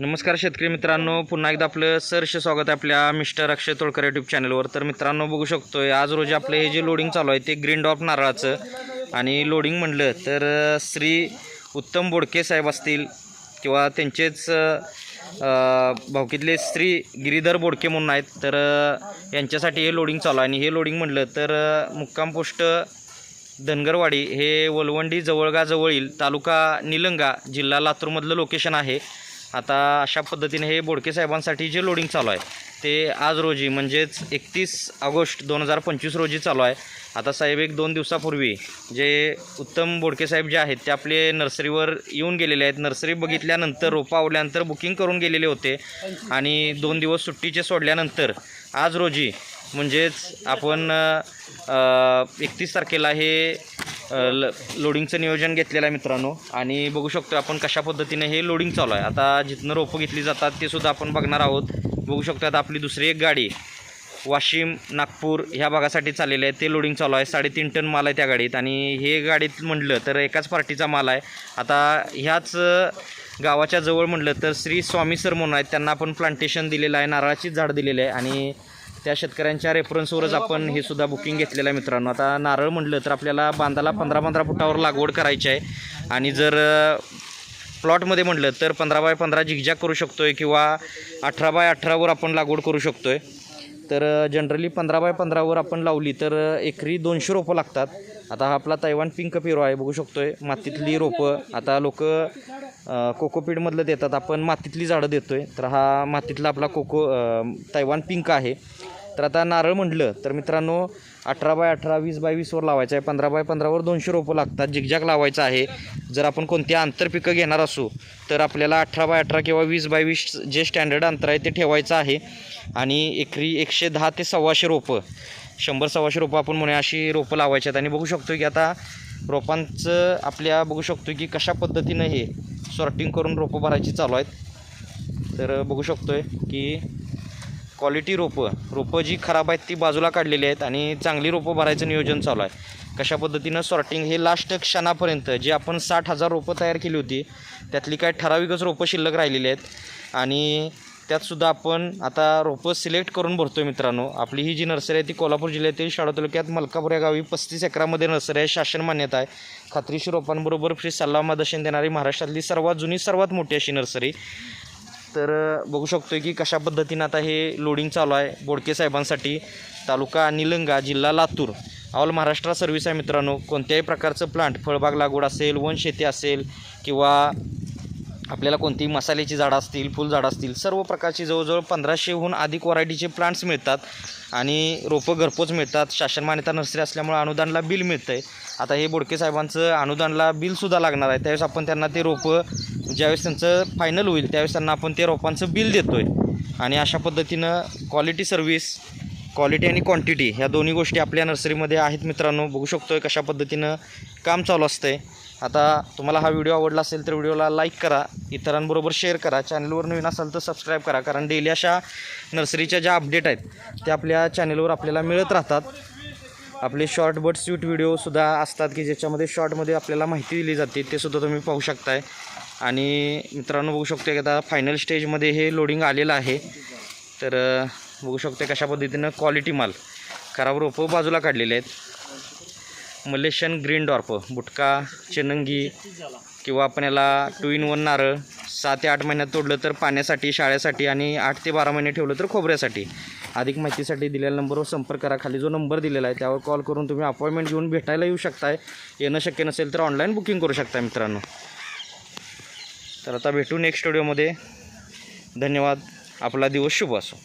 नमस्कार शेतकरी मित्रांनो पुन्हा एकदा आपलं सरश स्वागत आहे आपल्या मिस्टर अक्षय तोळकर यूट्यूब चॅनलवर तर मित्रांनो बघू शकतोय आज रोजी आपलं हे जे लोडिंग चालू आहे ते ग्रीन डॉप नारळाचं आणि लोडिंग म्हणलं तर श्री उत्तम बोडके साहेब असतील किंवा त्यांचेच भावकीतले श्री गिरीधर बोडके म्हणून आहेत तर यांच्यासाठी हे लोडिंग चालू आहे. आणि हे लोडिंग म्हणलं तर मुक्काम पोस्ट धनगरवाडी हे वलवंडी जवळगा जवळील तालुका निलंगा जिल्हा लातूरमधलं लोकेशन आहे. आता अशा पद्धतीने हे बोडके साहेबांसाठी जे लोडिंग चालू आहे ते आज रोजी म्हणजेच एकतीस ऑगस्ट दोन हजार पंचवीस रोजी चालू आहे. आता साहेब एक दोन दिवसापूर्वी जे उत्तम बोडके साहेब जे आहेत ते आपले नर्सरीवर येऊन गेलेले आहेत. नर्सरी बघितल्यानंतर रोपं आवल्यानंतर बुकिंग करून गेलेले होते. आणि दोन दिवस सुट्टीचे सोडल्यानंतर आज रोजी म्हणजेच आपण एकतीस तारखेला हे ल लोडिंगचं नियोजन घेतलेलं आहे मित्रांनो. आणि बघू शकतो आपण कशा पद्धतीने हे लोडिंग चालू आहे. आता जिथनं रोपं घेतली जातात ते सुद्धा आपण बघणार आहोत. बघू शकतो आता आपली दुसरी एक गाडी वाशिम नागपूर ह्या भागासाठी चाललेलं आहे. ते लोडिंग चालू आहे. साडेतीन टन माल आहे त्या गाडीत. आणि हे गाडीत म्हटलं तर एकाच पार्टीचा माल आहे. आता ह्याच गावाच्या जवळ म्हटलं तर श्री स्वामी सर म्हणून आहेत. त्यांना आपण प्लांटेशन दिलेलं आहे. नारळाचीच झाड दिलेलं आहे. आणि त्या शेतकऱ्यांच्या रेफरन्सवरच आपण हे सुद्धा बुकिंग घेतलेलं आहे मित्रांनो. आता नारळ म्हटलं तर आपल्याला बांधाला पंधरा पंधरा फुटावर लागवड करायची आहे. आणि जर प्लॉटमध्ये म्हटलं तर पंधरा बाय पंधरा झिकझॅक करू शकतो आहे किंवा अठरा बाय अठरावर आपण लागवड करू शकतो आहे तर जनरली पंधरा बाय पंधरावर आपण लावली तर एकरी दोनशे रोपं लागतात. आता हा आपला तैवान पिंक पेरो आहे बघू शकतो आहे मातीतली रोपं. आता लोक कोकोपीडमधलं देतात. आपण मातीतली झाडं देतो आहे तर हा मातीतला आपला कोको तैवान पिंक आहे. तर आता नारळ म्हटलं तर मित्रांनो अठरा बाय अठरा वीस बाय वीसवर लावायचं आहे. पंधरा बाय पंधरावर दोनशे रोपं लागतात. झिकझॅक लावायचं आहे. जर आपण कोणती आंतरपिकं घेणार असू तर आपल्याला अठरा बाय अठरा किंवा वीस बाय वीस जे स्टँडर्ड अंतर आहे ते ठेवायचं आहे. आणि एकरी एकशे दहा ते सव्वाशे रोपं शंभर सव्वाशे रोपं आपण म्हणूया अशी रोपं लावायची आहेत. आणि बघू शकतो की आता रोपांचं आपल्या बघू शकतो की कशा पद्धतीनं हे सॉर्टिंग करून रोपं भरायची चालू आहेत. तर बघू शकतो आहे की क्वालिटी रोपं रोपं जी खराब आहेत ती बाजूला काढलेली आहेत आणि चांगली रोपं भरायचं नियोजन चालू आहे. कशा पद्धतीनं सॉर्टिंग हे लास्ट क्षणापर्यंत जे आपण साठ हजार रोपं तयार केली होती त्यातली काय ठराविकच रोपं शिल्लक राहिलेली आहेत आणि त्यातसुद्धा आपण आता रोपं सिलेक्ट करून भरतो आहे मित्रांनो. आपली ही जी नर्सरी आहे ती कोल्हापूर जिल्ह्यातील शाळा तालुक्यात मलकापूर या गावी पस्तीस एकरामध्ये नर्सरी आहे. शासन मान्यता आहे. खात्रीशी रोपांबरोबर फ्री सल्ला मार्गदर्शन देणारी महाराष्ट्रातली सर्वात जुनी सर्वात मोठी अशी नर्सरी. तर बघू शकतो की कशा पद्धतीनं आता हे लोडिंग चालू आहे बोडके साहेबांसाठी तालुका निलंगा जिल्हा लातूर. ऑल महाराष्ट्र सर्व्हिस आहे मित्रांनो कोणत्याही प्रकारचं प्लांट फळबाग लागवड असेल वनशेती असेल किंवा आपल्याला कोणतीही मसाल्याची झाडं असतील फुलझाडं असतील सर्व प्रकारची जवळजवळ पंधराशेहून अधिक व्हरायटीचे प्लांट्स मिळतात आणि रोपं घरपोच मिळतात. शासन मान्यता नर्सरी असल्यामुळे अनुदानला बिल मिळतं आहे आता हे बोडके साहेबांचं अनुदानला बिलसुद्धा लागणार आहे. त्यावेळेस आपण त्यांना ते रोपं ज्यावेळेस त्यांचं फायनल होईल त्यावेळेस त्यांना आपण ते रोपांचं बिल देतो आहे आणि अशा पद्धतीनं क्वालिटी सर्व्हिस क्वालिटी आणि क्वांटिटी ह्या दोन्ही गोष्टी आपल्या नर्सरीमध्ये आहेत मित्रांनो. बघू शकतो आहे कशा पद्धतीनं काम चालू असतं आहे आता तुम्हाला हा व्हिडिओ आवडला असेल तर व्हिडिओला लाईक करा इतरांबरोबर शेअर करा. चॅनलवर नवीन असाल तर सबस्क्राईब करा कारण डेली अशा नर्सरीच्या ज्या अपडेट आहेत त्या आपल्या चॅनलवर आपल्याला मिळत राहतात. आपले शॉर्ट बट स्वीट व्हिडिओसुद्धा असतात की ज्याच्यामध्ये शॉर्टमध्ये आपल्याला माहिती दिली जाते ते सुद्धा तुम्ही पाहू शकताय. आणि मित्रांनो बघू शकतो की आता फायनल स्टेजमध्ये हे लोडिंग आलेलं आहे. तर बघू शकतो कशा पद्धतीनं क्वालिटी माल खराब रोपं बाजूला काढलेले आहेत. मलेशियन ग्रीन डॉर्प बुटका चेनंगी किंवा आपण याला टू इन वन नारळ सहा ते आठ महिन्यात तोडलं तर पाण्यासाठी शाळेसाठी आणि आठ ते बारा महिने ठेवलं तर खोबऱ्यासाठी. अधिक माहितीसाठी दिलेल्या नंबरवर संपर्क करा. खाली जो नंबर दिलेला आहे त्यावर कॉल करून तुम्ही अपॉइंटमेंट घेऊन भेटायला येऊ शकताय. येणं शक्य नसेल तर ऑनलाईन बुकिंग करू शकता मित्रांनो. तर आता भेटू नेक्स्ट व्हिडिओमध्ये धन्यवाद. आपला दिवस शुभ असो.